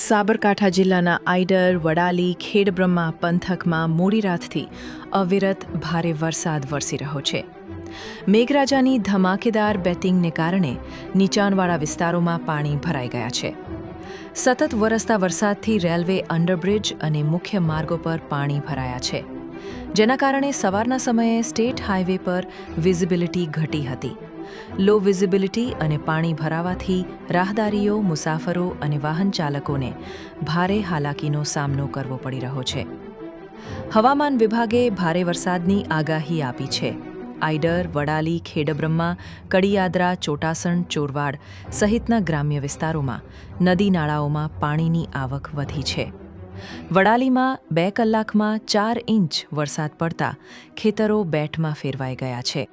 સાબરકાંઠા જિલ્લાના આઈડર, વડાલી, ખેડબ્રહ્મા પંથકમાં મોડી રાતથી અવિરત ભારે વરસાદ વરસી રહ્યો છે. મેઘરાજાની ધમાકેદાર બેટિંગને કારણે નીચાણવાળા વિસ્તારોમાં પાણી ભરાઈ ગયા છે. સતત વરસતા વરસાદથી રેલવે અંડરબ્રિજ અને મુખ્ય માર્ગો પર પાણી ભરાયા છે, જેના કારણે સવારના સમયે સ્ટેટ હાઈવે પર વિઝિબિલિટી ઘટી હતી. લો વિઝિબિલિટી અને પાણી ભરાવાથી રાહદારીઓ, મુસાફરો અને વાહન ચાલકોને ભારે હાલાકીનો સામનો કરવો પડી રહ્યો છે. હવામાન વિભાગે ભારે વરસાદની આગાહી આપી છે. આઈડર, વડાલી, ખેડબ્રહ્મા, કડિયાદરા, ચોટાસણ, ચોરવાડ સહિતના ગ્રામ્ય વિસ્તારોમાં નદી નાળાઓમાં પાણીની આવક વધી છે. વડાલીમાં બે કલાકમાં ચાર ઇંચ વરસાદ પડતા ખેતરો બેઠમાં ફેરવાઈ ગયા છે.